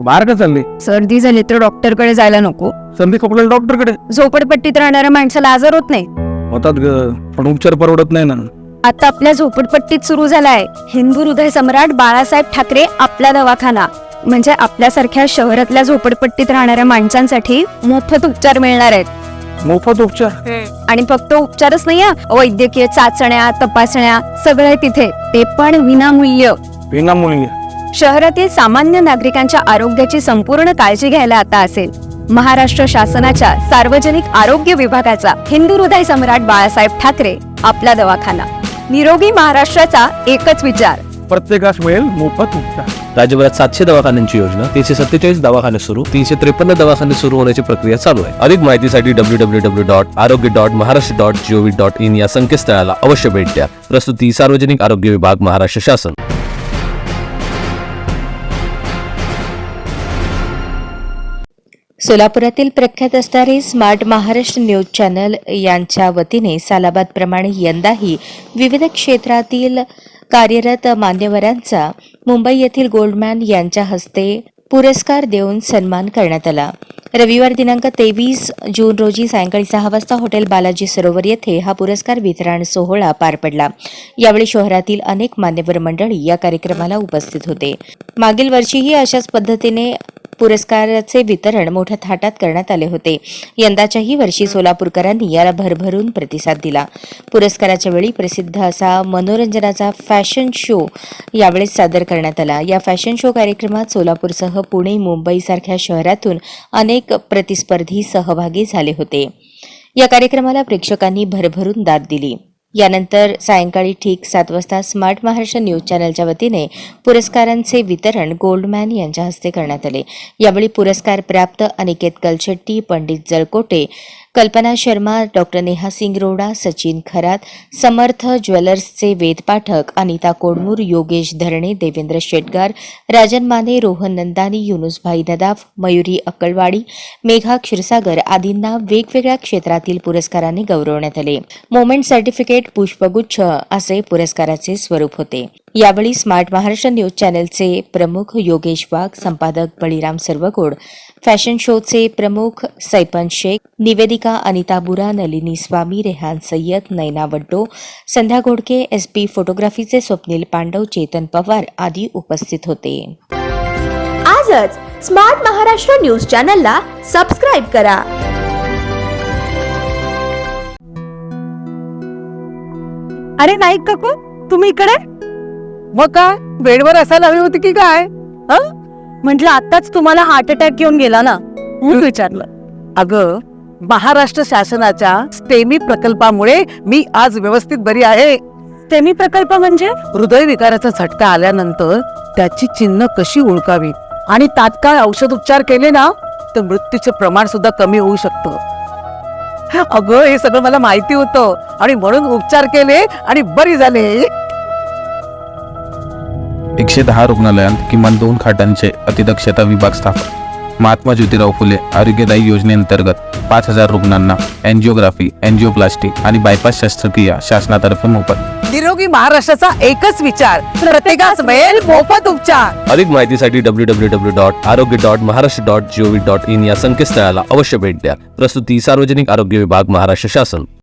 बाहेर का चालली? सर्दी झाली तर डॉक्टरकडे जायला नको. संधी खोकला डॉक्टरकडे. झोपडपट्टीत राहणाऱ्या माणसाला आजार होत नाही. होतात ग पण उपचार परवडत नाही ना. आता आपल्या झोपडपट्टीत सुरू झालाय. हिंदू हृदय सम्राट बाळासाहेब ठाकरे आपला दवाखाना. म्हणजे आपल्यासारख्या शहरातल्या झोपडपट्टीत राहणाऱ्या माणसांसाठी मोफत उपचार मिळणार आहेत. मोफत उपचार? आणि फक्त उपचारच नाही हं, वैद्यकीय चाचण्या तपासण्या सगळे तिथे. ते पण विनामूल्य. विनामूल्य. शहरातील सामान्य नागरिकांच्या आरोग्याची संपूर्ण काळजी घ्यायला आता असेल. महाराष्ट्र शासनाच्या सार्वजनिक आरोग्य विभागाचा हिंदू हृदय सम्राट बाळासाहेब ठाकरे आपला दवाखाना. निरोगी महाराष्ट्राचा एकच विचार. प्रत्येकास मिळेल मोफत उपचार. राज्यभरात सातशे दवाखान्यांची योजना तीनशे सत्तेचाळीस दवाखाने सुरू तीनशे त्रेपन्न दवाखाने सुरू होण्याची प्रक्रिया चालू आहे. अधिक माहितीसाठी W W W dot Arogya dot Maharashtra dot G O V dot in या संकेतस्थळाला अवश्य भेट द्या प्रस्तुती सार्वजनिक आरोग्य विभाग महाराष्ट्र शासन सोलापुरातील प्रख्यात असणारे स्मार्ट महाराष्ट्र न्यूज चॅनल यांच्या वतीने सालाबादप्रमाणे यंदाही विविध क्षेत्रातील कार्यरत मान्यवरांचा मुंबई येथील गोल्डमॅन यांच्या हस्ते पुरस्कार देऊन सन्मान करण्यात आला. रविवार दिनांक तेवीस जून रोजी सायंकाळी सहा वाजता हॉटेल बालाजी सरोवर येथे हा पुरस्कार वितरण सोहळा पार पडला. यावेळी शहरातील अनेक मान्यवर मंडळी या कार्यक्रमाला उपस्थित होते. मागील वर्षीही अशाच पद्धतीने पुरस्काराचे वितरण मोठ्या थाटात करण्यात आले होते. यंदाच्याही वर्षी सोलापूरकरांनी याला भरभरून प्रतिसाद दिला. पुरस्काराच्या वेळी प्रसिद्ध असा मनोरंजनाचा फॅशन शो यावेळेस सादर करण्यात आला. या फॅशन शो कार्यक्रमात सोलापूरसह पुणे मुंबई सारख्या शहरातून अनेक प्रतिस्पर्धी सहभागी झाले होते. या कार्यक्रमाला प्रेक्षकांनी भरभरून दाद दिली. यानंतर सायंकाळी ठीक सात वाजता स्मार्ट महाराष्ट्र न्यूज चॅनलच्या वतीने पुरस्कारांचे वितरण गोल्डमॅन यांच्या हस्ते करण्यात आले. यावेळी पुरस्कार प्राप्त अनिकेत कलशेट्टी पंडित जळकोटे कल्पना शर्मा डॉक्टर नेहा सिंग रोडा सचिन खरात समर्थ ज्वेलर्सचे वेद पाठक अनिता कोडमूर योगेश धरणे देवेंद्र शेटगार राजन माने रोहन नंदानी युनुसभाई नदाफ मयुरी अक्कलवाडी मेघा क्षीरसागर आदींना वेगवेगळ्या क्षेत्रातील पुरस्कारांनी गौरवण्यात आले. मोमेंट सर्टिफिकेट पुष्पगुच्छ असे पुरस्काराचे स्वरूप होते. यावेळी स्मार्ट महाराष्ट्र न्यूज चॅनलचे प्रमुख योगेश वाघ संपादक बळीराम सर्वगोड फॅशन शोचे प्रमुख सैपन शेख निवेदिका अनिता बुरा नलिनी स्वामी रेहान सय्यद नैना वड्डो संध्या घोडके एस पी फोटोग्राफीचे स्वप्नील पांडव चेतन पवार आदी उपस्थित होते. आजच स्मार्ट महाराष्ट्र न्यूज चॅनलला सबस्क्राईब करा. अरे नाही काकू तुम्ही इकडे? मग काय? बेडवर असायला हवी होती की काय? म्हंटल आताच तुम्हाला हार्ट अटॅक येऊन गेला ना म्हणून विचारलं. अगं महाराष्ट्र शासनाच्या स्टेमी प्रकल्पामुळे मी आज व्यवस्थित बरी आहे. सेमी प्रकल्प म्हणजे? हृदयविकाराचा झटका आल्यानंतर त्याची चिन्ह कशी ओळखावी आणि तात्काळ औषध उपचार केले ना तर मृत्यूचे प्रमाण सुद्धा कमी होऊ शकतं. अगं हे सगळं मला माहिती होतं. आणि म्हणून उपचार केले आणि बरी झाले. एकशे दहा रुग्णालयात किमान दोन खाटांचे अतिदक्षता विभाग स्थापन. महात्मा ज्योतिराव फुले आरोग्यदायी योजनेअंतर्गत पाच हजार रुग्णांना अँजिओग्राफी अँजिओप्लास्टी आणि बायपास शस्त्रक्रिया शासनातर्फे मोफत. निरोगी महाराष्ट्राचा एकच विचार प्रत्येकास मिळेल मोफत उपचार. अधिक माहितीसाठी W W W dot Arogya dot Maharashtra dot G O V dot in या संकेतस्थळाला अवश्य भेट द्या. प्रस्तुती सार्वजनिक आरोग्य विभाग महाराष्ट्र शासन.